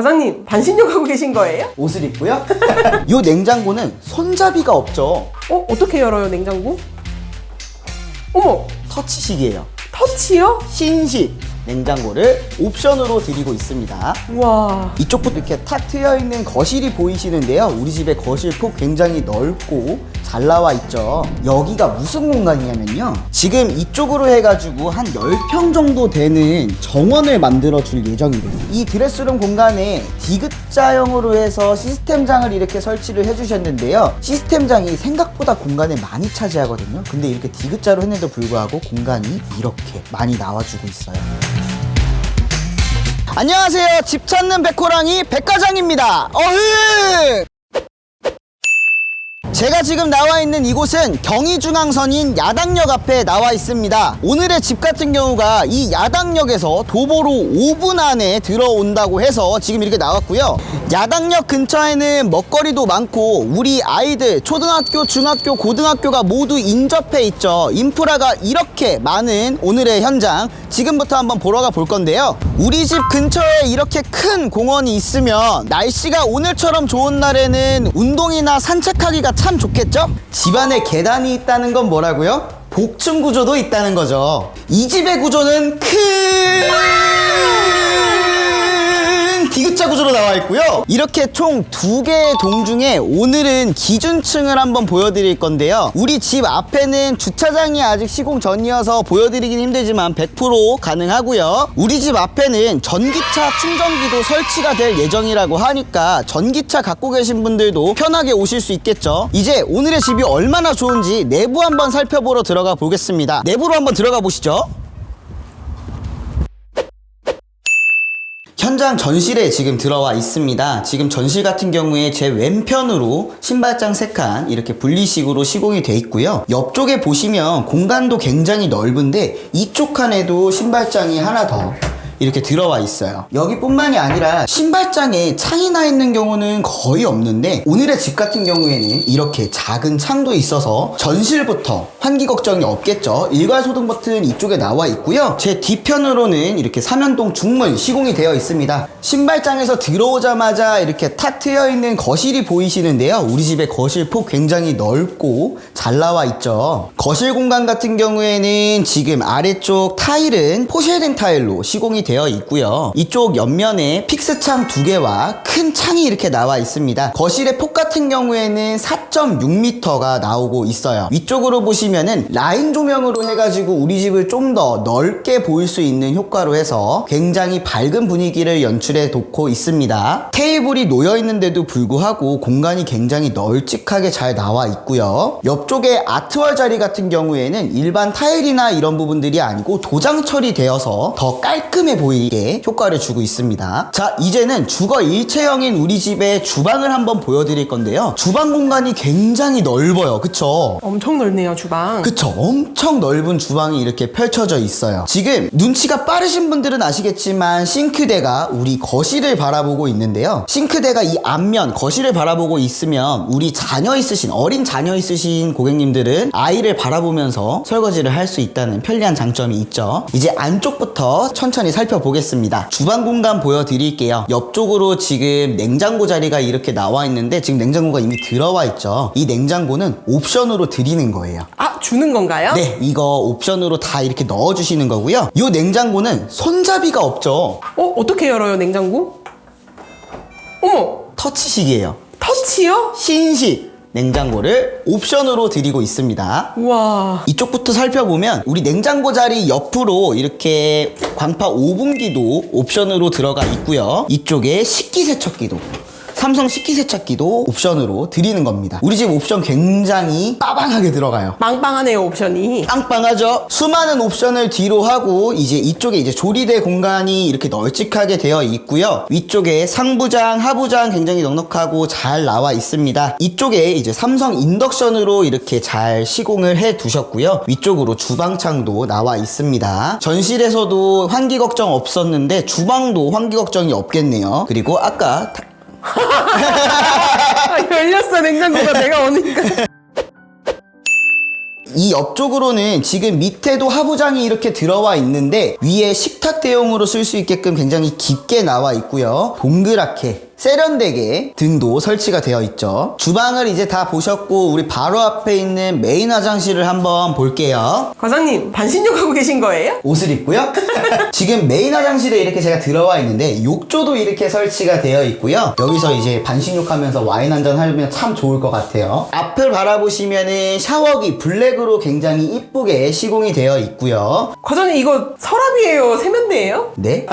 과장님 반신욕하고 계신 거예요? 옷을 입고요. 이 냉장고는 손잡이가 없죠. 어 어떻게 열어요 냉장고? 어머 터치식이에요. 터치요? 신식 냉장고를 옵션으로 드리고 있습니다. 우와 이쪽부터 이렇게 탁 트여 있는 거실이 보이시는데요. 우리 집의 거실 폭 굉장히 넓고 잘 나와 있죠. 여기가 무슨 공간이냐면요. 지금 이쪽으로 해가지고 한 10평 정도 되는 정원을 만들어 줄 예정이거든요. 이 드레스룸 공간에 디귿자형으로 해서 시스템장을 이렇게 설치를 해주셨는데요. 시스템장이 생각보다 공간을 많이 차지하거든요. 근데 이렇게 디귿자로 했는데도 불구하고 공간이 이렇게 많이 나와주고 있어요. 안녕하세요. 집 찾는 백호랑이 백과장입니다. 어흥! 제가 지금 나와 있는 이곳은 경의중앙선인 야당역 앞에 나와 있습니다. 오늘의 집 같은 경우가 이 야당역에서 도보로 5분 안에 들어온다고 해서 지금 이렇게 나왔고요. 야당역 근처에는 먹거리도 많고 우리 아이들 초등학교, 중학교, 고등학교가 모두 인접해 있죠. 인프라가 이렇게 많은 오늘의 현장 지금부터 한번 보러 가 볼 건데요. 우리 집 근처에 이렇게 큰 공원이 있으면 날씨가 오늘처럼 좋은 날에는 운동이나 산책하기가 참 좋겠죠? 집안에 계단이 있다는 건 뭐라고요? 복층 구조도 있다는 거죠. 이 집의 구조는 큰 디귿자 구조로 나와 있고요. 이렇게 총 두 개의 동 중에 오늘은 기준층을 한번 보여드릴 건데요. 우리 집 앞에는 주차장이 아직 시공 전이어서 보여드리긴 힘들지만 100% 가능하고요. 우리 집 앞에는 전기차 충전기도 설치가 될 예정이라고 하니까 전기차 갖고 계신 분들도 편하게 오실 수 있겠죠. 이제 오늘의 집이 얼마나 좋은지 내부 한번 살펴보러 들어가 보겠습니다. 내부로 한번 들어가 보시죠. 현장 전실에 지금 들어와 있습니다. 지금 전실 같은 경우에 제 왼편으로 신발장 3칸 이렇게 분리식으로 시공이 돼 있고요. 옆쪽에 보시면 공간도 굉장히 넓은데 이쪽 칸에도 신발장이 하나 더 이렇게 들어와 있어요. 여기뿐만이 아니라 신발장에 창이 나 있는 경우는 거의 없는데 오늘의 집 같은 경우에는 이렇게 작은 창도 있어서 전실부터 환기 걱정이 없겠죠. 일괄 소등 버튼 이쪽에 나와 있고요. 제 뒤편으로는 이렇게 삼연동 중문 시공이 되어 있습니다. 신발장에서 들어오자마자 이렇게 탁 트여 있는 거실이 보이시는데요. 우리 집의 거실 폭 굉장히 넓고 잘 나와 있죠. 거실 공간 같은 경우에는 지금 아래쪽 타일은 포쉐린 타일로 시공이 되어 있고요. 이쪽 옆면에 픽스 창 두 개와 큰 창이 이렇게 나와 있습니다. 거실의 폭 같은 경우에는 4.6m가 나오고 있어요. 위쪽으로 보시면은 라인 조명으로 해가지고 우리 집을 좀 더 넓게 보일 수 있는 효과로 해서 굉장히 밝은 분위기를 연출해 놓고 있습니다. 테이블이 놓여 있는데도 불구하고 공간이 굉장히 널찍하게 잘 나와 있고요. 옆쪽에 아트월 자리 같은 경우에는 일반 타일이나 이런 부분들이 아니고 도장 처리되어서 더 깔끔해 보이게 효과를 주고 있습니다. 자, 이제는 주거 일체형인 우리 집의 주방을 한번 보여드릴 건데요. 주방 공간이 굉장히 넓어요. 그쵸? 엄청 넓네요 주방. 그쵸? 엄청 넓은 주방이 이렇게 펼쳐져 있어요. 지금 눈치가 빠르신 분들은 아시겠지만 싱크대가 우리 거실을 바라보고 있는데요. 싱크대가 이 앞면 거실을 바라보고 있으면 우리 자녀 있으신 어린 자녀 있으신 고객님들은 아이를 바라보면서 설거지를 할 수 있다는 편리한 장점이 있죠. 이제 안쪽부터 천천히 살펴보겠습니다. 주방 공간 보여드릴게요. 옆쪽으로 지금 냉장고 자리가 이렇게 나와 있는데 지금 냉장고가 이미 들어와 있죠 이 냉장고는 옵션으로 드리는 거예요 아 주는 건가요? 네, 이거 옵션으로 다 이렇게 넣어주시는 거고요. 이 냉장고는 손잡이가 없죠. 어 어떻게 열어요 냉장고? 어머 터치식이에요. 터치요? 신식 냉장고를 옵션으로 드리고 있습니다. 우와 이쪽부터 살펴보면 우리 냉장고 자리 옆으로 이렇게 광파 오븐기도 옵션으로 들어가 있고요. 이쪽에 식기세척기도 삼성 식기세척기도 옵션으로 드리는 겁니다. 우리 집 옵션 굉장히 빠방하게 들어가요. 빵빵하네요 옵션이 빵빵하죠? 수많은 옵션을 뒤로 하고 이제 이쪽에 이제 조리대 공간이 이렇게 널찍하게 되어 있고요. 위쪽에 상부장, 하부장 굉장히 넉넉하고 잘 나와 있습니다. 이쪽에 이제 삼성 인덕션으로 이렇게 잘 시공을 해 두셨고요. 위쪽으로 주방창도 나와 있습니다. 전실에서도 환기 걱정 없었는데 주방도 환기 걱정이 없겠네요. 그리고 아까 열렸어 냉장고가. 내가 오니까. 이 옆쪽으로는 지금 밑에도 하부장이 이렇게 들어와 있는데 위에 식탁 대용으로 쓸 수 있게끔 굉장히 깊게 나와 있고요. 동그랗게 세련되게 등도 설치가 되어 있죠. 주방을 이제 다 보셨고 우리 바로 앞에 있는 메인 화장실을 한번 볼게요. 과장님 반신욕하고 계신 거예요? 옷을 입고요. 지금 메인 화장실에 이렇게 제가 들어와 있는데 욕조도 이렇게 설치가 되어 있고요. 여기서 이제 반신욕하면서 와인 한 잔 하면 참 좋을 것 같아요. 앞을 바라보시면은 샤워기 블랙으로 굉장히 이쁘게 시공이 되어 있고요. 과장님 이거 서랍이에요? 세면대예요? 네.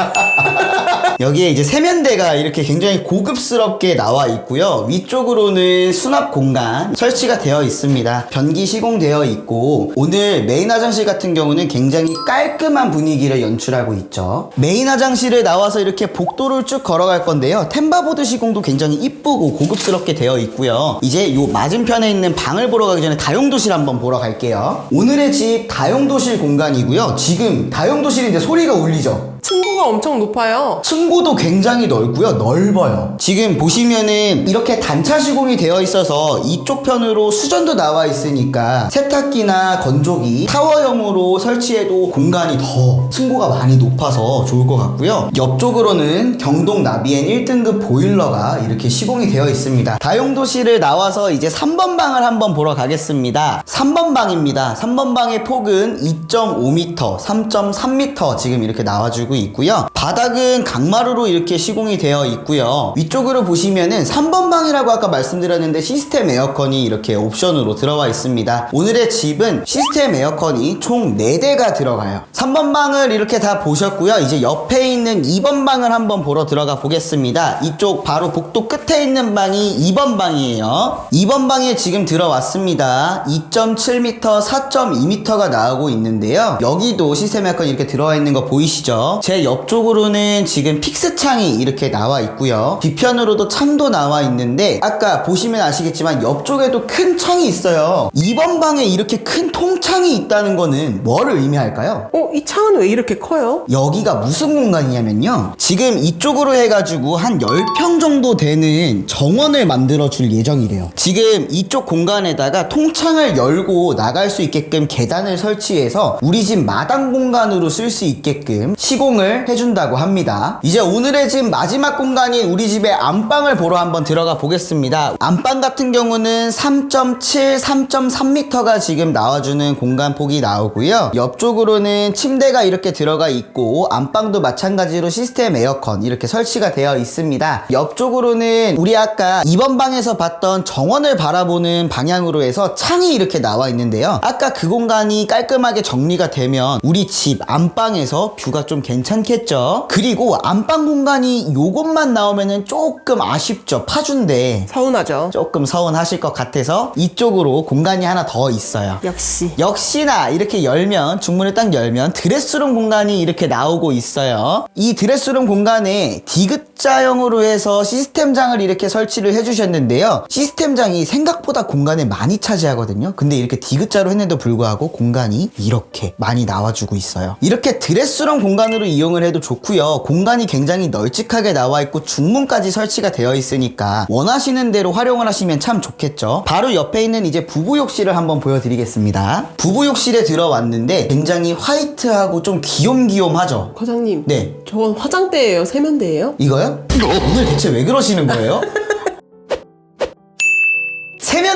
여기에 이제 세면대가 이렇게 굉장히 고 급스럽게 나와 있고요. 위쪽으로는 수납 공간 설치가 되어 있습니다. 변기 시공되어 있고 오늘 메인 화장실 같은 경우는 굉장히 깔끔한 분위기를 연출하고 있죠. 메인 화장실에 나와서 이렇게 복도를 쭉 걸어갈 건데요. 템바보드 시공도 굉장히 이쁘고 고급스럽게 되어 있고요. 이제 요 맞은편에 있는 방을 보러 가기 전에 다용도실 한번 보러 갈게요. 오늘의 집 다용도실 공간이고요. 지금 다용도실인데 소리가 울리죠? 층고가 엄청 높아요. 층고도 굉장히 넓고요. 넓어요. 지금 보시면은 이렇게 단차 시공이 되어 있어서 이쪽 편으로 수전도 나와 있으니까 세탁기나 건조기 타워형으로 설치해도 공간이 더 층고가 많이 높아서 좋을 것 같고요. 옆쪽으로는 경동 나비엔 1등급 보일러가 이렇게 시공이 되어 있습니다. 다용도실을 나와서 이제 3번 방을 한번 보러 가겠습니다. 3번 방입니다. 3번 방의 폭은 2.5m, 3.3m 지금 이렇게 나와주고 있고요. 바닥은 강마루로 이렇게 시공이 되어 있고요. 위쪽으로 보시면은 3번 방이라고 아까 말씀드렸는데 시스템 에어컨이 이렇게 옵션으로 들어와 있습니다. 오늘의 집은 시스템 에어컨이 총 4대가 들어가요. 3번 방을 이렇게 다 보셨고요. 이제 옆에 있는 2번 방을 한번 보러 들어가 보겠습니다. 이쪽 바로 복도 끝에 있는 방이 2번 방이에요. 2번 방에 지금 들어왔습니다. 2.7m, 4.2m가 나오고 있는데요. 여기도 시스템 에어컨이 이렇게 들어와 있는 거 보이시죠? 제 옆쪽으로는 지금 픽스 창이 이렇게 나와 있고요. 뒤편으로도 창도 나와 있는데 아까 보시면 아시겠지만 옆쪽에도 큰 창이 있어요. 2번 방에 이렇게 큰 통창이 있다는 거는 뭐를 의미할까요? 어? 이 창은 왜 이렇게 커요? 여기가 무슨 공간이냐면요. 지금 이쪽으로 해가지고 한 10평 정도 되는 정원을 만들어 줄 예정이래요. 지금 이쪽 공간에다가 통창을 열고 나갈 수 있게끔 계단을 설치해서 우리 집 마당 공간으로 쓸 수 있게끔 시공 을 해준다고 합니다. 이제 오늘의 집 마지막 공간인 우리 집의 안방을 보러 한번 들어가 보겠습니다. 안방 같은 경우는 3.7, 3.3m가 지금 나와주는 공간 폭이 나오고요. 옆쪽으로는 침대가 이렇게 들어가 있고 안방도 마찬가지로 시스템 에어컨 이렇게 설치가 되어 있습니다. 옆쪽으로는 우리 아까 2번 방에서 봤던 정원을 바라보는 방향으로 해서 창이 이렇게 나와 있는데요. 아까 그 공간이 깔끔하게 정리가 되면 우리 집 안방에서 뷰가 좀 괜찮 겠죠? 그리고 안방 공간이 요것만 나오면은 조금 아쉽죠. 파준데 서운하죠. 조금 서운하실 것 같아서 이쪽으로 공간이 하나 더 있어요. 역시. 역시나 이렇게 열면 중문을 딱 열면 드레스룸 공간이 이렇게 나오고 있어요. 이 드레스룸 공간에 디귿 자형으로 해서 시스템장을 이렇게 설치를 해주셨는데요. 시스템장이 생각보다 공간을 많이 차지하거든요. 근데 이렇게 디귿자로 했는데도 불구하고 공간이 이렇게 많이 나와주고 있어요. 이렇게 드레스룸 공간으로 이용을 해도 좋고요. 공간이 굉장히 널찍하게 나와 있고 중문까지 설치가 되어 있으니까 원하시는 대로 활용을 하시면 참 좋겠죠. 바로 옆에 있는 이제 부부욕실을 한번 보여드리겠습니다. 부부욕실에 들어왔는데 굉장히 화이트하고 좀 귀욤귀욤하죠. 과장님. 네. 저건 화장대예요? 세면대예요? 이거요? 오늘 대체 왜 그러시는 거예요?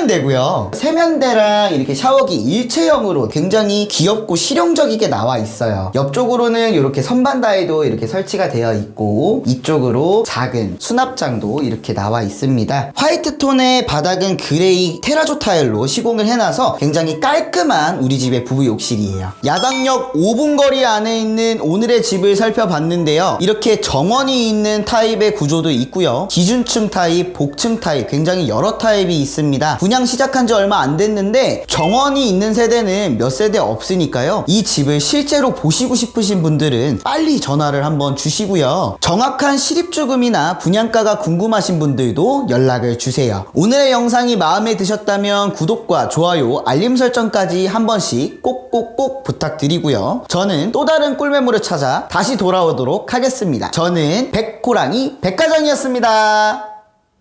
세면대고요. 세면대랑 이렇게 샤워기 일체형으로 굉장히 귀엽고 실용적이게 나와 있어요. 옆쪽으로는 이렇게 선반다이도 이렇게 설치가 되어 있고 이쪽으로 작은 수납장도 이렇게 나와 있습니다. 화이트 톤의 바닥은 그레이 테라조 타일로 시공을 해놔서 굉장히 깔끔한 우리 집의 부부 욕실이에요. 야당역 5분 거리 안에 있는 오늘의 집을 살펴봤는데요. 이렇게 정원이 있는 타입의 구조도 있고요. 기준층 타입, 복층 타입 굉장히 여러 타입이 있습니다. 시작한 지 얼마 안 됐는데 정원이 있는 세대는 몇 세대 없으니까요. 이 집을 실제로 보시고 싶으신 분들은 빨리 전화를 한번 주시고요. 정확한 실입주금이나 분양가가 궁금하신 분들도 연락을 주세요. 오늘의 영상이 마음에 드셨다면 구독과 좋아요, 알림 설정까지 한 번씩 꼭꼭꼭 부탁드리고요. 저는 또 다른 꿀매물을 찾아 다시 돌아오도록 하겠습니다. 저는 백호랑이 백과장이었습니다.